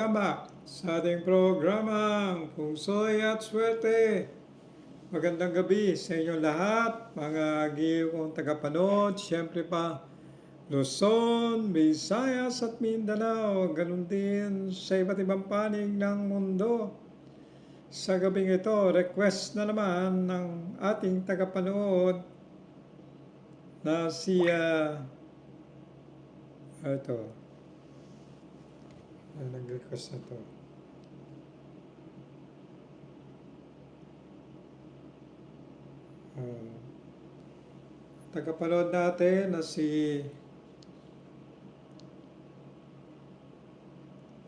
Tama sa ating programang Pungsoy at Swerte. Magandang gabi sa inyong lahat, mga giyo kong tagapanood. Siyempre pa, Luzon, Visayas at Mindanao. Ganun din sa iba't ibang panig ng mundo. Sa gabing ito, request na naman ng ating tagapanood na si ah, ito, Ah, nag-request na to. Ah, tagapanood natin na si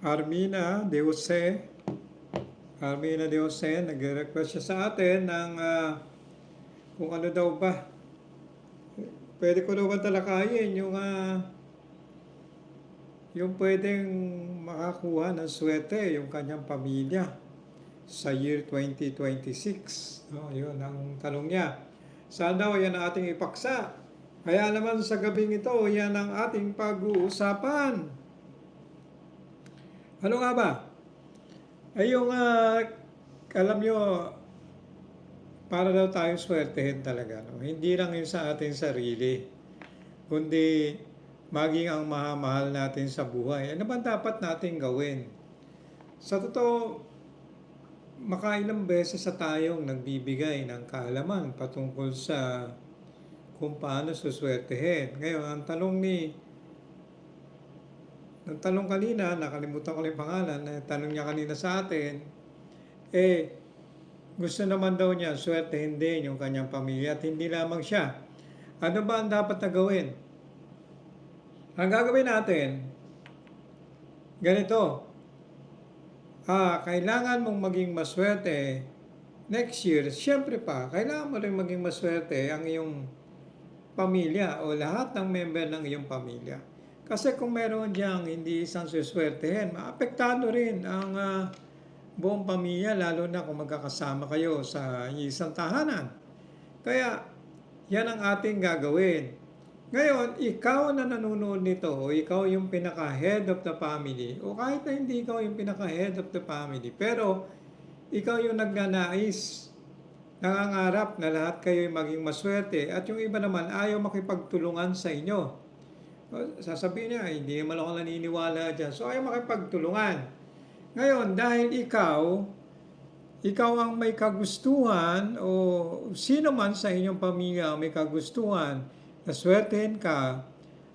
Armina De Jose. Armina De Jose, nag-request siya sa atin ng ah, kung ano daw ba. Pwede ko daw talakayin yung ah, yung pwedeng makakuha ng swerte yung kanyang pamilya sa year 2026. No, yun ang tanong niya. Saan daw yan ang ating ipaksa? Kaya naman sa gabing ito, yan ang ating pag-uusapan. Ano nga ba? Ay yung, ah, alam nyo, para daw tayong swertehin talaga. No? Hindi lang yun sa ating sarili, kundi maging ang mahamahal natin sa buhay. Ano ba dapat natin gawin? Sa totoo, makailang beses sa tayong nagbibigay ng kaalaman patungkol sa kung paano suswertehin. Ngayon, ang tanong ni ang tanong kanina, nakalimutan ko lang pangalan, na tanong niya kanina sa atin, eh, gusto naman daw niya swertehin din yung kanyang pamilya at hindi lamang siya. Ano ba ang dapat na gawin? Ang gagawin natin, ganito. Ah, kailangan mong maging maswerte next year. Siyempre pa, kailangan mo rin maging maswerte ang iyong pamilya o lahat ng member ng iyong pamilya. Kasi kung meron diyang hindi isang suswertehin, maapektado rin ang ah, buong pamilya, lalo na kung magkakasama kayo sa isang tahanan. Kaya, yan ang ating gagawin. Ngayon, ikaw na nanonood nito, ikaw yung pinaka-head of the family, o kahit na hindi ikaw yung pinaka-head of the family, pero ikaw yung nagnanais, nangangarap na lahat kayo maging maswerte, at yung iba naman ayaw makipagtulungan sa inyo. Sasabihin niya, hindi naman ako naniniwala dyan. So, ayaw makipagtulungan. Ngayon, dahil ikaw, ikaw ang may kagustuhan o sino man sa inyong pamilya ang may kagustuhan na swertehin ka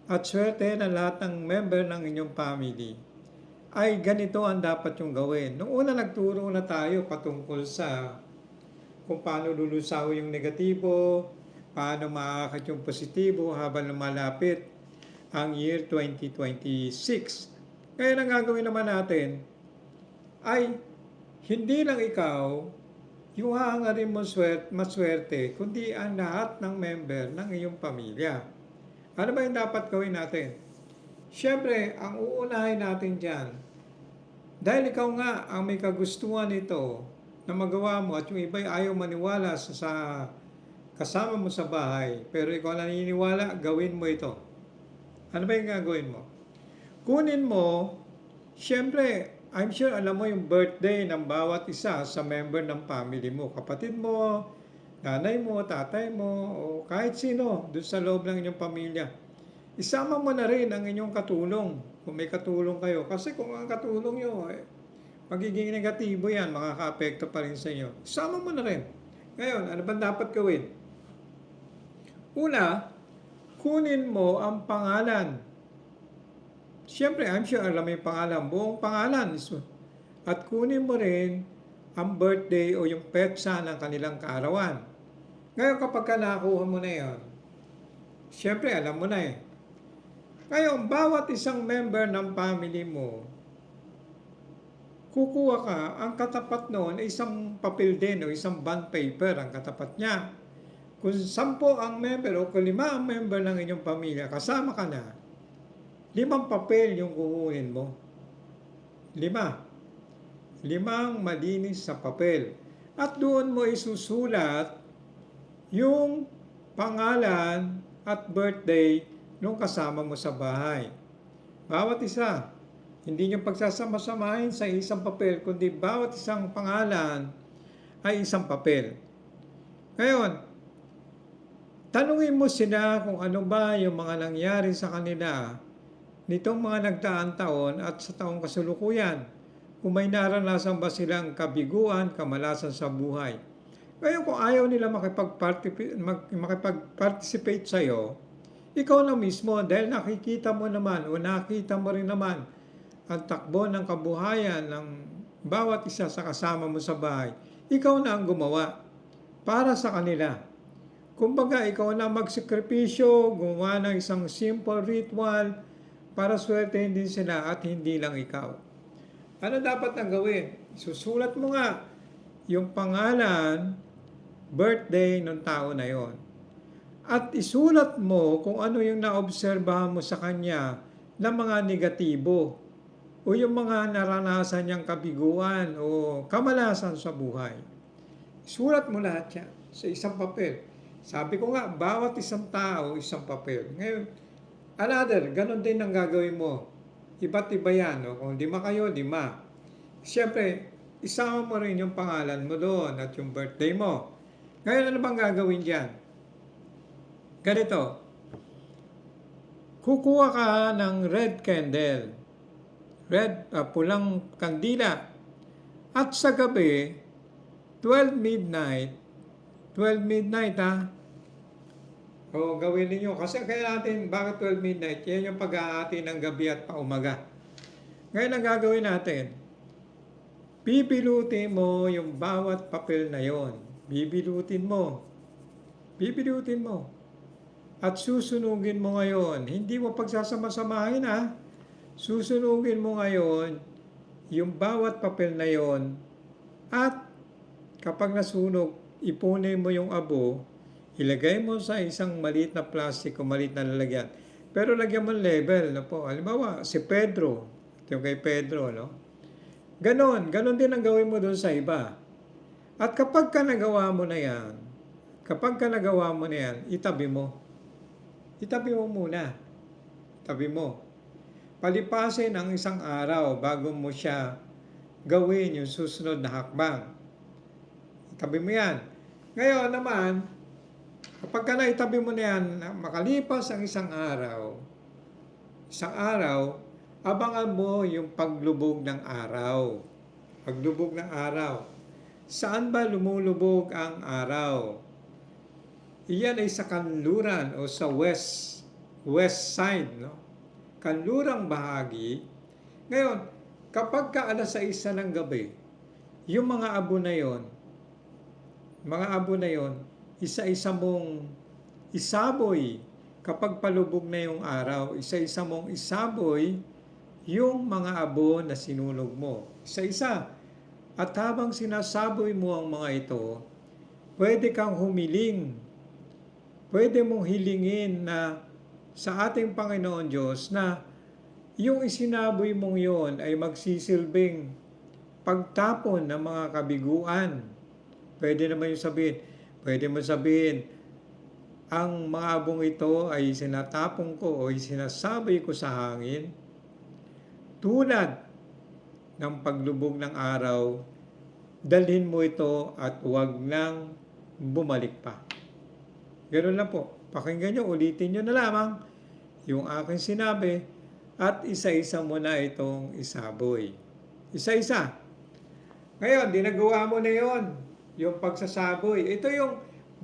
at swertehin ang lahat ng member ng inyong family, ay ganito ang dapat yung gawin. Noong una nagturo na tayo patungkol sa kung paano lulusaw yung negatibo, paano maakit yung positibo habang lumalapit ang year 2026. Kaya ang gagawin naman natin ay hindi lang ikaw yung hahangarin mo swerte, maswerte, kundi ang lahat ng member ng iyong pamilya. Ano ba yung dapat gawin natin? Siyempre, ang uunahin natin dyan, dahil ikaw nga ang may kagustuhan nito na magawa mo at yung iba ayaw maniwala sa, sa kasama mo sa bahay, pero ikaw naniniwala, gawin mo ito. Ano ba yung gagawin mo? Kunin mo, siyempre, I'm sure alam mo yung birthday ng bawat isa sa member ng family mo. Kapatid mo, nanay mo, tatay mo, o kahit sino doon sa loob ng inyong pamilya. Isama mo na rin ang inyong katulong kung may katulong kayo. Kasi kung ang katulong nyo, eh, magiging negatibo yan, makaka-apekto pa rin sa inyo. Isama mo na rin. Ngayon, ano ba dapat gawin? Una, kunin mo ang pangalan Siyempre, I'm sure alam mo yung pangalan, buong pangalan. At kunin mo rin ang birthday o yung petsa ng kanilang kaarawan. Ngayon, kapag ka nakuha mo na yon, siyempre, alam mo na eh. Ngayon, bawat isang member ng family mo, kukuha ka, ang katapat noon ay isang papel din o isang bond paper ang katapat niya. Kung sampo ang member o kung lima ang member ng inyong pamilya, kasama ka na, Limang papel yung kukunin mo. Lima. Limang malinis sa papel. At doon mo isusulat yung pangalan at birthday nung kasama mo sa bahay. Bawat isa. Hindi nyo pagsasama-samahin sa isang papel, kundi bawat isang pangalan ay isang papel. Ngayon, tanungin mo sila kung ano ba yung mga nangyari sa kanila nitong mga nagdaang taon at sa taong kasulukuyan. Kung may naranasan ba silang kabiguan, kamalasan sa buhay. Ngayon kung ayaw nila makipag-participate, sa iyo, ikaw na mismo dahil nakikita mo naman o nakita mo rin naman ang takbo ng kabuhayan ng bawat isa sa kasama mo sa bahay, ikaw na ang gumawa para sa kanila. Kumbaga, ikaw na magsekripisyo, gumawa ng isang simple ritual para swertehin din sila at hindi lang ikaw. Ano dapat ang gawin? Susulat mo nga yung pangalan, birthday ng tao na yon. At isulat mo kung ano yung naobserbahan mo sa kanya na mga negatibo o yung mga naranasan niyang kabiguan o kamalasan sa buhay. Isulat mo lahat yan sa isang papel. Sabi ko nga, bawat isang tao, isang papel. Ngayon, another, ganun din ang gagawin mo. Iba't iba yan. No? Kung lima kayo, lima. Siyempre, isama mo rin yung pangalan mo doon at yung birthday mo. Ngayon, ano bang gagawin dyan? Ganito. Kukuha ka ng red candle. Red, ah, pulang kandila. At sa gabi, 12 midnight, 12 midnight ha, o gawin ninyo. Kasi kaya natin, bakit 12 midnight? Yan yung pag-aati ng gabi at paumaga. Ngayon ang gagawin natin, bibilutin mo yung bawat papel na yon. Bibilutin mo. Bibilutin mo. At susunugin mo ngayon. Hindi mo pagsasama-samahin ha. Susunugin mo ngayon yung bawat papel na yon. At kapag nasunog, ipunin mo yung abo, ilagay mo sa isang maliit na plastic o maliit na lalagyan. Pero lagyan mo level, no po. Halimbawa, si Pedro, yung kay Pedro, no? Ganon, ganon din ang gawin mo doon sa iba. At kapag ka nagawa mo na yan, kapag ka nagawa mo na yan, itabi mo. Itabi mo muna. Itabi mo. Palipasin ang isang araw bago mo siya gawin yung susunod na hakbang. Itabi mo yan. Ngayon naman, kapag ka naitabi mo na yan, makalipas ang isang araw, isang araw, abangan mo yung paglubog ng araw. Paglubog ng araw. Saan ba lumulubog ang araw? Iyan ay sa kanluran o sa west, west side, no? Kanlurang bahagi. Ngayon, kapag ka alas 6 ng gabi, yung mga abo na yon, mga abo na yon, isa-isa mong isaboy kapag palubog na yung araw, isa-isa mong isaboy yung mga abo na sinunog mo. Isa-isa. At habang sinasaboy mo ang mga ito, pwede kang humiling. Pwede mong hilingin na sa ating Panginoon Diyos na yung isinaboy mong yon ay magsisilbing pagtapon ng mga kabiguan. Pwede naman yung sabihin, pwede mo sabihin, ang mga abong ito ay sinatapong ko o sinasaboy ko sa hangin tulad ng paglubog ng araw, dalhin mo ito at huwag nang bumalik pa. Ganun lang po. Pakinggan nyo, ulitin nyo na lamang yung aking sinabi at isa-isa mo na itong isaboy. Isa-isa. Ngayon, dinagawa mo na yon yung pagsasaboy. Ito yung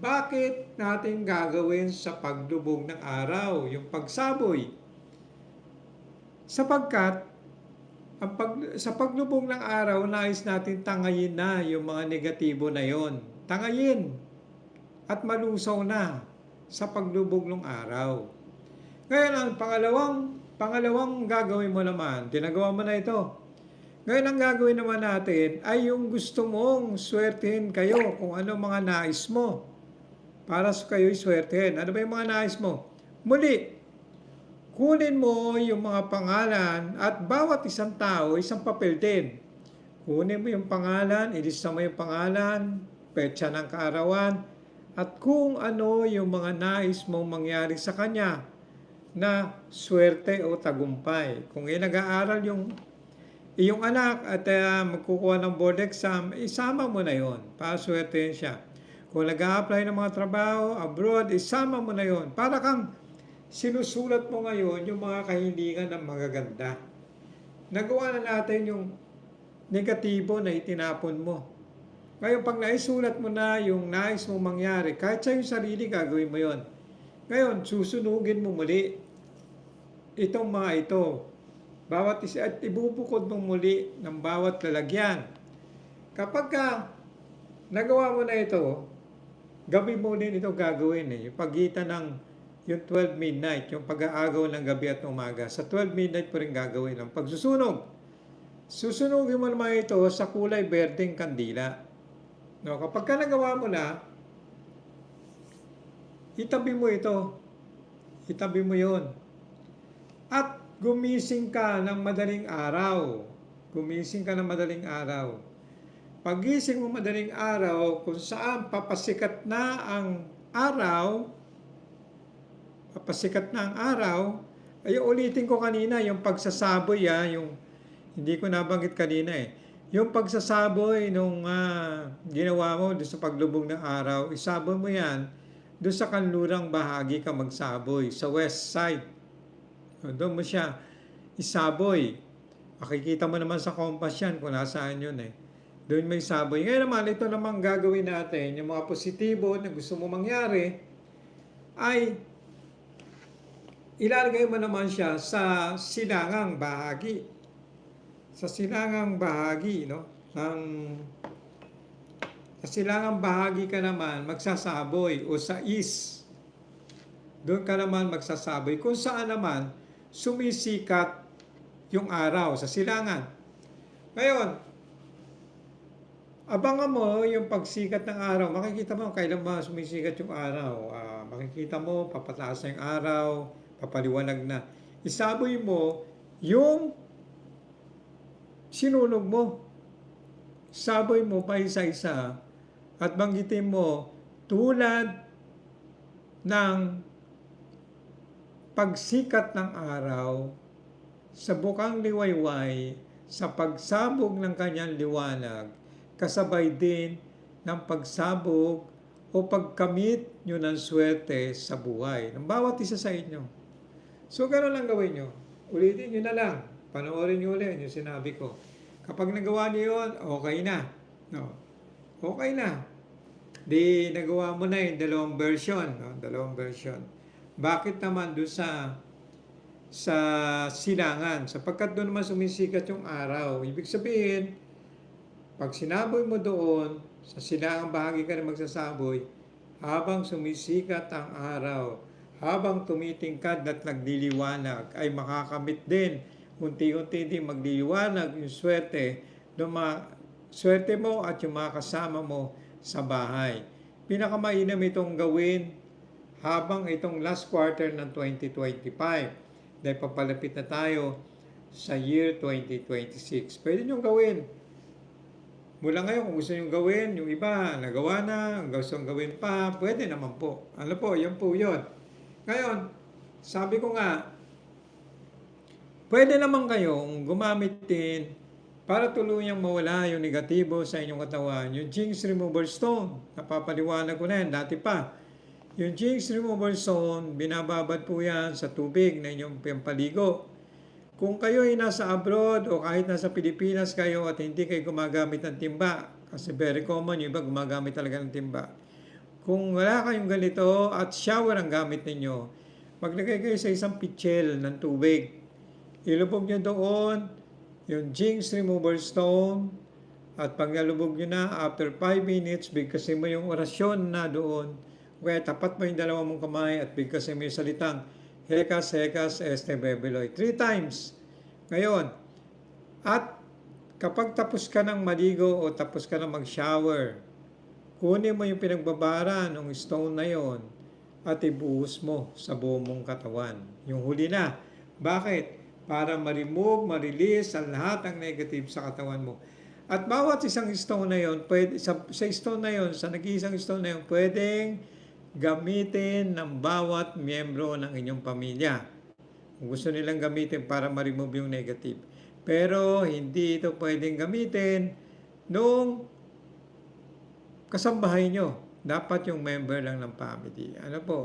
bakit natin gagawin sa paglubog ng araw, yung pagsaboy. Sapagkat ang pag, sa paglubog ng araw, nais natin tangayin na yung mga negatibo na yon. Tangayin at malusaw na sa paglubog ng araw. Ngayon, ang pangalawang, pangalawang gagawin mo naman, tinagawa mo na ito. Ngayon, ang gagawin naman natin ay yung gusto mong swertihin kayo kung ano mga nais mo. Para sa kayo'y swertihin. Ano ba yung mga nais mo? Muli, kunin mo yung mga pangalan at bawat isang tao, isang papel din. Kunin mo yung pangalan, ilista mo yung pangalan, petsa ng kaarawan, at kung ano yung mga nais mong mangyari sa kanya na swerte o tagumpay. Kung nag-aaral yung iyong anak at uh, magkukuha ng board exam, isama mo na yon para swertein siya. Kung nag apply ng mga trabaho abroad, isama mo na yon Para kang sinusulat mo ngayon yung mga kahilingan ng magaganda. Nagawa na natin yung negatibo na itinapon mo. Ngayon, pag naisulat mo na yung nais mo mangyari, kahit sa yung sarili, gagawin mo yon. Ngayon, susunugin mo muli itong mga ito. Bawat isa at ibubukod mo muli ng bawat lalagyan. Kapag ka nagawa mo na ito, gabi mo din ito gagawin eh. Yung pagitan ng yung 12 midnight, yung pag-aagaw ng gabi at umaga. Sa 12 midnight po rin gagawin ang pagsusunog. Susunugin mo naman ito sa kulay berdeng kandila. No, kapag ka nagawa mo na, itabi mo ito. Itabi mo yon. Gumising ka ng madaling araw. Gumising ka ng madaling araw. Pagising mo madaling araw, kung saan papasikat na ang araw, papasikat na ang araw, ay ulitin ko kanina, yung pagsasaboy, ah, yung hindi ko nabanggit kanina eh. Yung pagsasaboy nung ah, ginawa mo doon sa paglubog ng araw, isaboy mo yan doon sa kanlurang bahagi ka magsaboy, sa west side. Doon mo siya isaboy. Makikita mo naman sa compass yan kung nasaan yun eh. Doon may saboy. Ngayon naman, ito naman gagawin natin, yung mga positibo na gusto mo mangyari, ay ilalagay mo naman siya sa silangang bahagi. Sa silangang bahagi, no? Ng, sa silangang bahagi ka naman magsasaboy o sa east. Doon ka naman magsasaboy. Kung saan naman sumisikat yung araw sa silangan. Ngayon, abangan mo yung pagsikat ng araw. Makikita mo kailan ba sumisikat yung araw. Ah, makikita mo, papataas na yung araw, papaliwanag na. Isaboy mo yung sinunog mo. Saboy mo pa isa-isa at banggitin mo tulad ng pagsikat ng araw sa bukang liwayway sa pagsabog ng kanyang liwanag kasabay din ng pagsabog o pagkamit nyo ng swerte sa buhay ng bawat isa sa inyo. So, gano'n lang gawin nyo. Ulitin nyo na lang. Panoorin nyo ulit yung sinabi ko. Kapag nagawa nyo yun, okay na. No? Okay na. Di nagawa mo na yung dalawang version. No? Dalawang version. Bakit naman doon sa sa silangan? Sapagkat doon naman sumisikat yung araw. Ibig sabihin, pag sinaboy mo doon, sa silangang bahagi ka na magsasaboy, habang sumisikat ang araw, habang tumitingkad at nagdiliwanag, ay makakamit din, unti-unti din magliliwanag yung swerte, luma, swerte mo at yung mga kasama mo sa bahay. Pinakamainam itong gawin habang itong last quarter ng 2025. Dahil papalapit na tayo sa year 2026. Pwede nyo gawin. Mula ngayon, kung gusto nyo gawin, yung iba, nagawa na, gusto nyo gawin pa, pwede naman po. Ano po, yan po yun. Ngayon, sabi ko nga, pwede naman kayong gumamit din para tuluyang mawala yung negatibo sa inyong katawan. Yung Jinx Remover Stone, napapaliwanag ko na yan, dati pa. Yung Jinx Remover Stone, binababad po yan sa tubig na inyong pampaligo. Kung kayo ay nasa abroad o kahit nasa Pilipinas kayo at hindi kayo gumagamit ng timba, kasi very common yung iba gumagamit talaga ng timba. Kung wala kayong ganito at shower ang gamit ninyo, maglagay kayo sa isang pitchel ng tubig. Ilubog nyo doon yung Jinx Remover Stone at pag nalubog nyo na, after 5 minutes, bigkasin mo yung orasyon na doon. Kaya tapat mo yung dalawang mong kamay at bigkasin mo yung salitang Hekas, Hekas, Este, Bebeloy. Three times. Ngayon, at kapag tapos ka ng maligo o tapos ka ng mag-shower, kunin mo yung pinagbabara ng stone na yon at ibuhos mo sa buong mong katawan. Yung huli na. Bakit? Para ma-remove, ma-release ang lahat ng negative sa katawan mo. At bawat isang stone na yon, pwede, sa, sa stone na yon, sa nag-iisang stone na yon, pwedeng gamitin ng bawat miyembro ng inyong pamilya. Kung gusto nilang gamitin para ma-remove yung negative. Pero hindi ito pwedeng gamitin nung kasambahay nyo. Dapat yung member lang ng family. Ano po?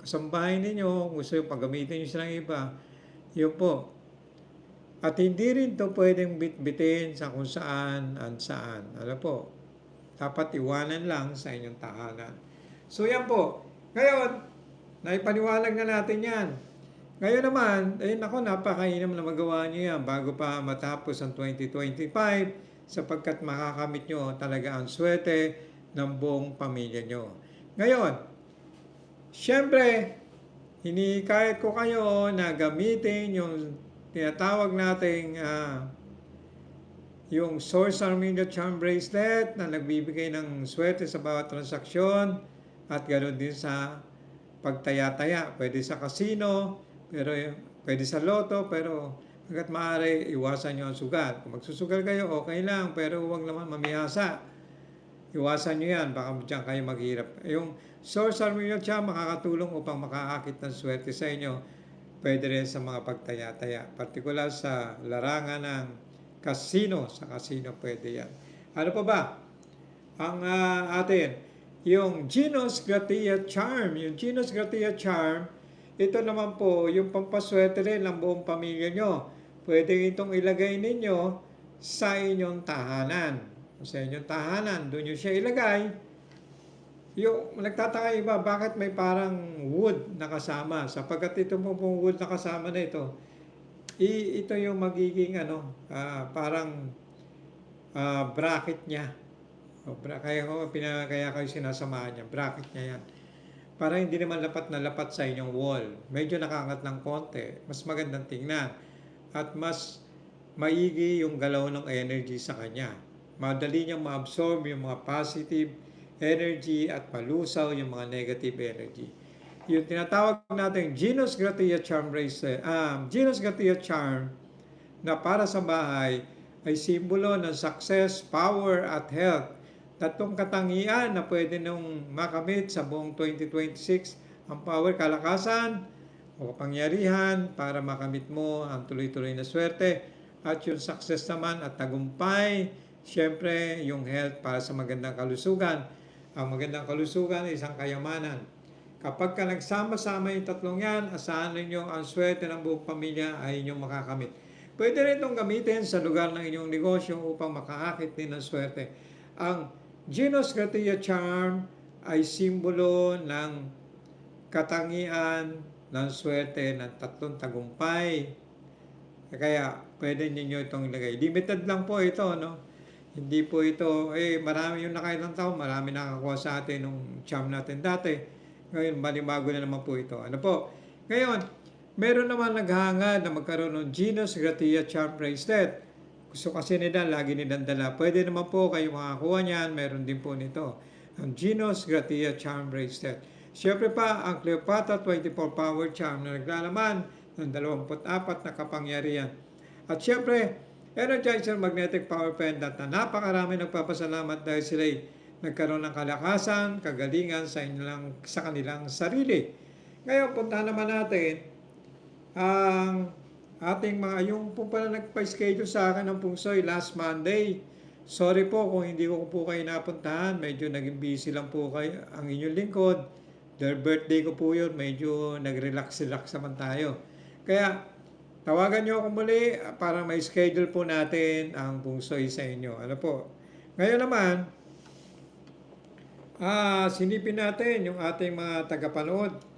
Kasambahay ninyo, gusto yung paggamitin nyo ng iba, yun po. At hindi rin to pwedeng bitbitin sa kung saan, at saan. Ano po? Dapat iwanan lang sa inyong tahanan. So yan po. Ngayon, naipaniwalag na natin yan. Ngayon naman, eh nako, napakainam na magawa niyo yan bago pa matapos ang 2025 sapagkat makakamit nyo talaga ang swerte ng buong pamilya nyo. Ngayon, syempre, hinikayat ko kayo na gamitin yung tinatawag nating ah, yung Source Armenia Charm Bracelet na nagbibigay ng swerte sa bawat transaksyon at ganoon din sa pagtaya-taya. Pwede sa casino, pero pwede sa loto, pero hanggat maaari, iwasan nyo ang sugal. Kung magsusugal kayo, okay lang, pero huwag naman mamihasa. Iwasan nyo yan, baka diyan kayo maghirap. Yung Source Armenia Charm makakatulong upang makaakit ng swerte sa inyo. Pwede rin sa mga pagtaya-taya. Partikular sa larangan ng casino. Sa casino pwede yan. Ano pa ba? Ang ah, atin, yung Genos Gratia Charm. Yung Genos Gratia Charm, ito naman po, yung pampaswerte rin ng buong pamilya nyo. Pwede itong ilagay ninyo sa inyong tahanan. Sa inyong tahanan, doon nyo siya ilagay. Yung nagtataka iba, bakit may parang wood na kasama? Sapagkat ito po pong wood na kasama na ito, i, ito yung magiging ano, ah, parang ah, bracket niya. O, bra, kaya, ko, pina, kaya kayo sinasamahan niya, bracket niya yan. Para hindi naman lapat na lapat sa inyong wall. Medyo nakakangat ng konti. Mas magandang tingnan. At mas maigi yung galaw ng energy sa kanya. Madali niyang ma-absorb yung mga positive energy at malusaw yung mga negative energy. Yung tinatawag natin Genus Gratia Charm Bracelet, um, Genus Gratia Charm na para sa bahay ay simbolo ng success, power at health. Tatlong katangian na pwede nung makamit sa buong 2026 ang power, kalakasan o kapangyarihan para makamit mo ang tuloy-tuloy na swerte at yung success naman at tagumpay, syempre yung health para sa magandang kalusugan. Ang magandang kalusugan ay isang kayamanan. Kapag ka nagsama-sama yung tatlong yan, asahan ninyo ang swerte ng buong pamilya ay inyong makakamit. Pwede rin itong gamitin sa lugar ng inyong negosyo upang makaakit din ng swerte. Ang Genos Gratia Charm ay simbolo ng katangian ng swerte ng tatlong tagumpay. Kaya pwede ninyo itong ilagay. Limited lang po ito, no? Hindi po ito, eh marami yung nakailang taon, marami nakakuha sa atin nung charm natin dati. Ngayon, balibago na naman po ito. Ano po? Ngayon, meron naman naghangad na magkaroon ng Genus Gratia Charm Bracelet. Gusto kasi nila, lagi nilang dala. Pwede naman po kayo makakuha niyan. Meron din po nito. Ang Genus Gratia Charm Bracelet. Siyempre pa, ang Cleopatra 24 Power Charm na naglalaman ng 24 na kapangyarihan. At siyempre, Energizer Magnetic Power Pendant na napakarami nagpapasalamat dahil sila nagkaroon ng kalakasan, kagalingan sa, inilang, sa kanilang sarili. Ngayon, punta naman natin ang ating mga, yung po pala nagpa-schedule sa akin ng pungsoy last Monday. Sorry po kung hindi ko po kayo napuntahan. Medyo naging busy lang po kayo ang inyong lingkod. Their birthday ko po yun. Medyo nag-relax-relax naman tayo. Kaya, tawagan nyo ako muli para may schedule po natin ang pungsoy sa inyo. Ano po? Ngayon naman, ah, sinipin natin yung ating mga tagapanood.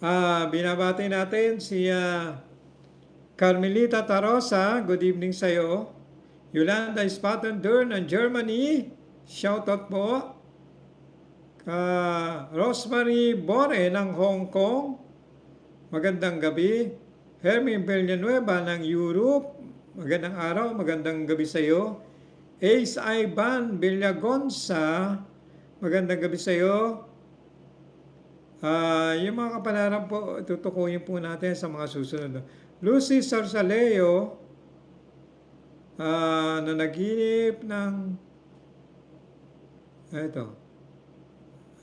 Ah, binabati natin si ah, Carmelita Tarosa, good evening sa iyo. Yolanda Spaten Dern ng Germany, shout out po. Ah, Rosemary Bore ng Hong Kong, magandang gabi. Hermie Villanueva ng Europe, magandang araw, magandang gabi sa iyo. Ace Ivan Villagonza, magandang gabi sa iyo. Ah, yung mga kapalaran po, tutukuyin po natin sa mga susunod. Lucy Sarsaleo, ah, na naginip ng, ito,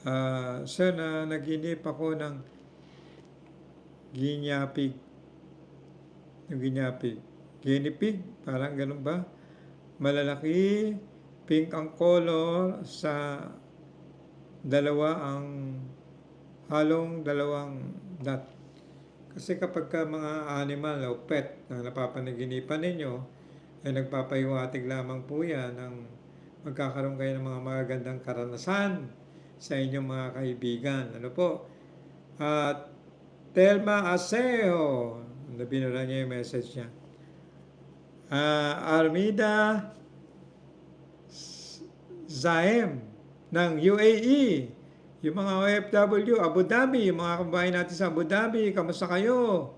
ah, sir, na naginip ako ng ginyapig. Yung guinea pig. Guinea pig, parang ganun ba? Malalaki, pink ang color, sa dalawa ang halong dalawang dot. Kasi kapag ka mga animal o pet na napapanaginipan ninyo, ay nagpapahiwatig lamang po yan ng magkakaroon kayo ng mga magagandang karanasan sa inyong mga kaibigan. Ano po? At Telma Aseo, nabinura niya yung message niya. Ah, Armida Zaem ng UAE. Yung mga OFW, Abu Dhabi, yung mga kababayan natin sa Abu Dhabi, kamusta kayo?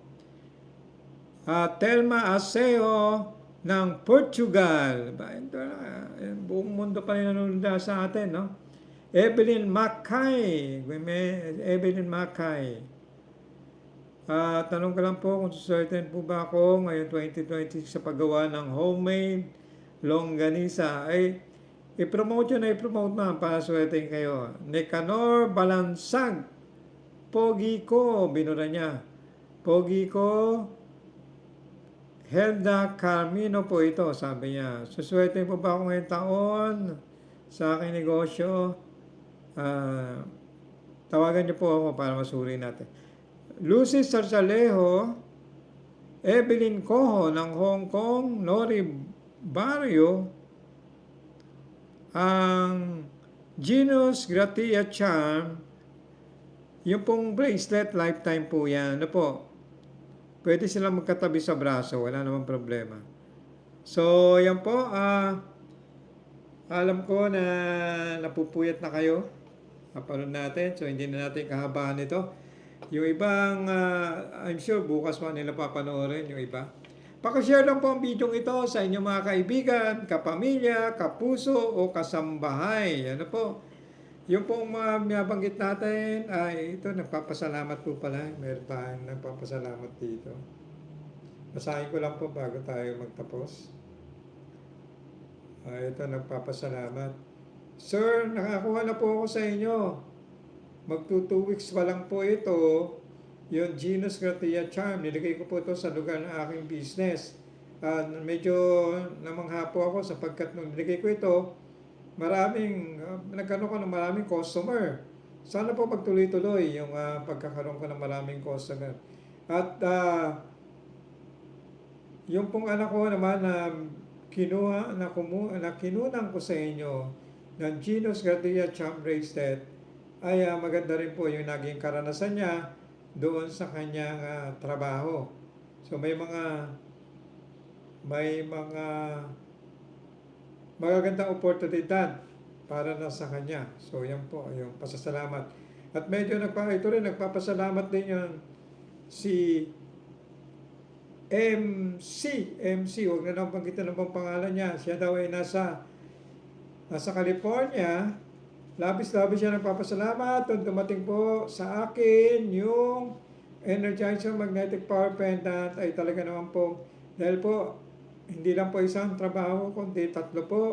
Ah, Telma Aseo ng Portugal. Ba, ito eh, buong mundo pa rin nanonood na sa atin, no? Evelyn Makay. Evelyn Makay. Ah, tanong ko lang po kung certain po ba ako ngayon 2020 sa paggawa ng homemade longganisa. Ay, i-promote yun na i-promote na para swertein kayo. Nicanor Balansag. Pogi ko, binura niya. Pogi ko, Helda Carmino po ito, sabi niya. Suswerte po ba ako ngayong taon sa aking negosyo? Ah, tawagan niyo po ako para masuri natin. Lucy Sarsalejo, Evelyn Coho ng Hong Kong, Nori Barrio, ang Genus Gratia Charm, yung pong bracelet, lifetime po yan. Ano po? Pwede silang magkatabi sa braso, wala namang problema. So, yan po. ah alam ko na napupuyat na kayo. Kapanood natin. So, hindi na natin kahabaan ito. Yung ibang, ah, I'm sure bukas pa nila papanoorin yung iba. Pakishare lang po ang video ito sa inyong mga kaibigan, kapamilya, kapuso o kasambahay. Ano po? Yung pong mga binabanggit natin ay ito, nagpapasalamat po pala. Meron tayong nagpapasalamat dito. Basahin ko lang po bago tayo magtapos. Ah, ito, nagpapasalamat. Sir, nakakuha na po ako sa inyo. Weeks pa lang po ito. Yung Genus Gratia Charm, nilagay ko po ito sa lugar ng aking business. Ah, medyo namangha po ako sapagkat nung nilagay ko ito, maraming, uh, nagkaroon ko ng maraming customer. Sana po magtuloy-tuloy yung ah, pagkakaroon ko ng maraming customer. At ah, yung pong anak ko naman na kinuha, na, kumu, na kinunan ko sa inyo ng Genus Gratia Charm Bracelet, ay ah, maganda rin po yung naging karanasan niya doon sa kanyang ah, trabaho. So may mga may mga magagandang oportunidad para na sa kanya. So yan po, yung pasasalamat. At medyo nagpa, ito rin, nagpapasalamat din yun si MC, MC, huwag na lang pangkitan ng pangalan niya. Siya daw ay nasa, nasa California. Labis-labis siya nagpapasalamat. At dumating po sa akin yung Energizer Magnetic Power Pendant ay talaga naman po, dahil po, hindi lang po isang trabaho, kundi tatlo po.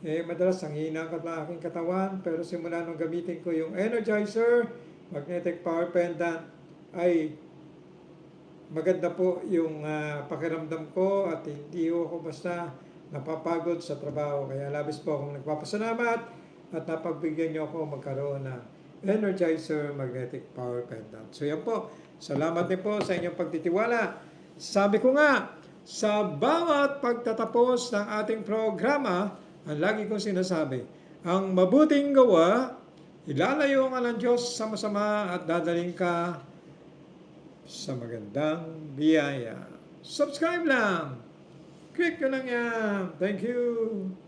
Eh, madalas ang hina ka ng aking katawan, pero simula nung gamitin ko yung Energizer Magnetic Power Pendant, ay maganda po yung ah, pakiramdam ko at hindi ako basta napapagod sa trabaho. Kaya labis po akong nagpapasalamat at napagbigyan niyo ako magkaroon ng Energizer Magnetic Power Pendant. So yan po. Salamat din po sa inyong pagtitiwala. Sabi ko nga, sa bawat pagtatapos ng ating programa, ang lagi kong sinasabi, ang mabuting gawa, ilalayo ka ng Diyos sa masama at dadaling ka sa magandang biyaya. Subscribe lang! Click ko lang yan. Thank you!